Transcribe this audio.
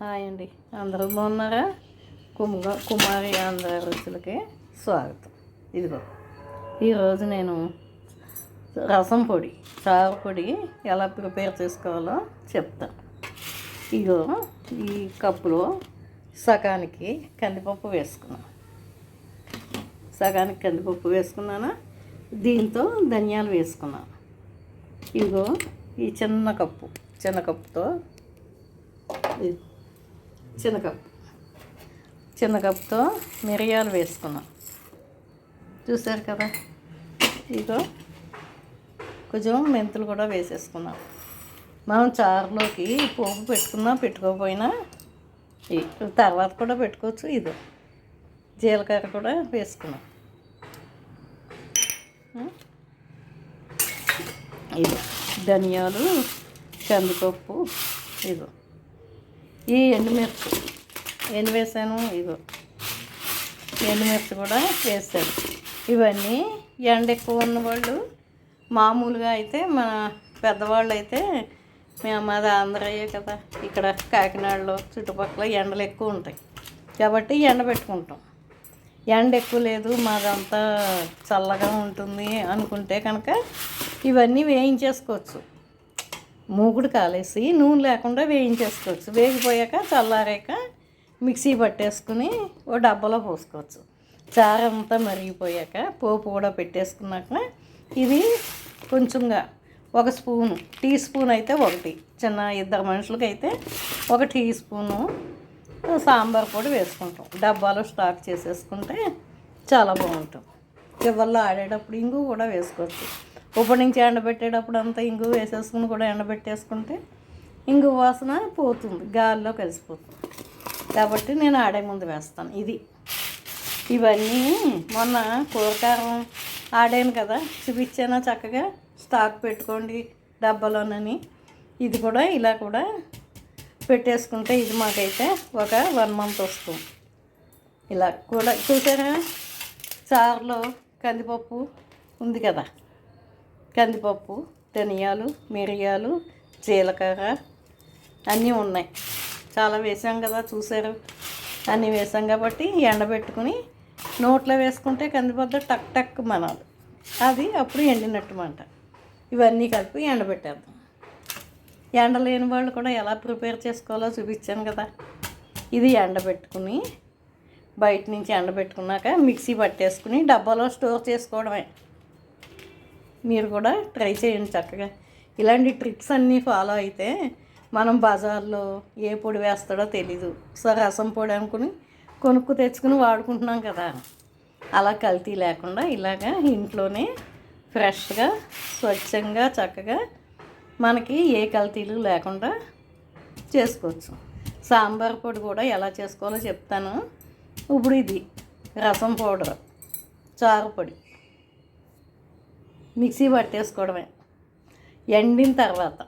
Hi అండి. అందరూ బాగున్నారా? కుమ్మ కుమారి ఆంధ్ర రుచులకి స్వాగతం. ఇదిగో ఈరోజు నేను రసం పొడి చారు పొడి ఎలా ప్రిపేర్ చేసుకోవాలో చెప్తాను ఇగో ఈ కప్పులో సగానికి కందిపప్పు వేసుకున్నాను సగానికి కందిపప్పు వేసుకున్నాను? దీంతో ధనియాలు వేసుకున్నాను ఇదిగో ఈ చిన్న కప్పు చిన్న కప్పుతో ఇది చిన్న కప్పు చిన్న మిరియాలు వేసుకున్నాం. చూసారు కదా? ఇదో కొంచెం మెంతులు కూడా వేసేసుకున్నాం. మనం చారులోకి పోపు పెట్టుకున్నా పెట్టుకోకపోయినా తర్వాత కూడా పెట్టుకోవచ్చు ఇది. జీలకర్ర కూడా వేసుకున్నాం. ఇది ధనియాలు కందిపప్పు ఇదో ఈ ఎండుమిర్చి ఎన్ని వేసాను ఇగో. ఎండుమిర్చి కూడా వేసాను. ఇవన్నీ ఎండ ఎక్కువ ఉన్నవాళ్ళు మామూలుగా అయితే మన పెద్దవాళ్ళు అయితే మేము మాది ఆంధ్రయ్యే కదా. ఇక్కడ కాకినాడలో చుట్టుపక్కల ఎండలు ఎక్కువ ఉంటాయి. కాబట్టి ఎండ పెట్టుకుంటాం. ఎండ ఎక్కువ లేదు మాదంతా చల్లగా ఉంటుంది అనుకుంటే కనుక ఇవన్నీ వేయించేసుకోవచ్చు. మూగుడు కాలేసి నూనె లేకుండా వేయించేసుకోవచ్చు. వేగిపోయాక చల్లారాక మిక్సీ పట్టేసుకుని ఓ డబ్బాలో పోసుకోవచ్చు. చారు అంతా మరిగిపోయాక పోపు కూడా పెట్టేసుకున్నాక ఇది కొంచెంగా ఒక స్పూను టీ స్పూన్ అయితే ఒకటి. చిన్న ఇద్దరు మనుషులకి అయితే ఒక టీ స్పూను సాంబార్ పొడి వేసుకుంటాం. డబ్బాలో స్టాక్ చేసేసుకుంటే చాలా బాగుంటుంది. చివరిలో ఆడేటప్పుడు ఇంగు కూడా వేసుకోవచ్చు. ఇప్పటి నుంచి ఎండబెట్టేటప్పుడు అంతా ఇంగు వేసేసుకుని కూడా ఎండబెట్టేసుకుంటే ఇంగు వాసన పోతుంది గాలిలో కలిసిపోతుంది. కాబట్టి నేను ఆడే ముందు వేస్తాను. ఇది. ఇవన్నీ మొన్న కూరకారం ఆడాను కదా చూపించాను చక్కగా? స్టాక్ పెట్టుకోండి డబ్బాలోనని. ఇది కూడా ఇలా కూడా పెట్టేసుకుంటే ఇది మాకైతే ఒక వన్ మంత్ వస్తుంది. ఇలా కూడా చూసారా? చారులో కందిపప్పు ఉంది కదా. కందిపప్పు ధనియాలు మిరియాలు జీలకర్ర అన్నీ ఉన్నాయి. చాలా వేసాం కదా చూసారు అన్నీ వేసాం కాబట్టి ఎండబెట్టుకుని నోట్లో వేసుకుంటే కందిపప్పు టక్ టక్ మనాలి. అది అప్పుడు ఎండినట్టు మాట. ఇవన్నీ కలిపి ఎండబెట్టేద్దాం. ఎండ లేని వాళ్ళు కూడా ఎలా ప్రిపేర్ చేసుకోవాలో చూపించాను కదా. ఇది ఎండబెట్టుకుని బయట నుంచి ఎండబెట్టుకున్నాక మిక్సీ పట్టేసుకుని డబ్బాలో స్టోర్ చేసుకోవడమే. మీరు కూడా ట్రై చేయండి చక్కగా. ఇలాంటి ట్రిక్స్ అన్నీ ఫాలో అయితే మనం బజార్లో ఏ పొడి వేస్తాడో తెలీదు. సో రసం పొడి అనుకుని కొనుక్కు తెచ్చుకుని వాడుకుంటున్నాం కదా. అలా కల్తీ లేకుండా ఇలాగా ఇంట్లోనే ఫ్రెష్గా స్వచ్ఛంగా చక్కగా మనకి ఏ కల్తీలు లేకుండా చేసుకోవచ్చు. సాంబార్ పొడి కూడా ఎలా చేసుకోవాలో చెప్తాను. ఇప్పుడు ఇది రసం పౌడర్ చారు పొడి. మిక్సీ పట్టేసుకోవడమే. ఎండిన తర్వాత.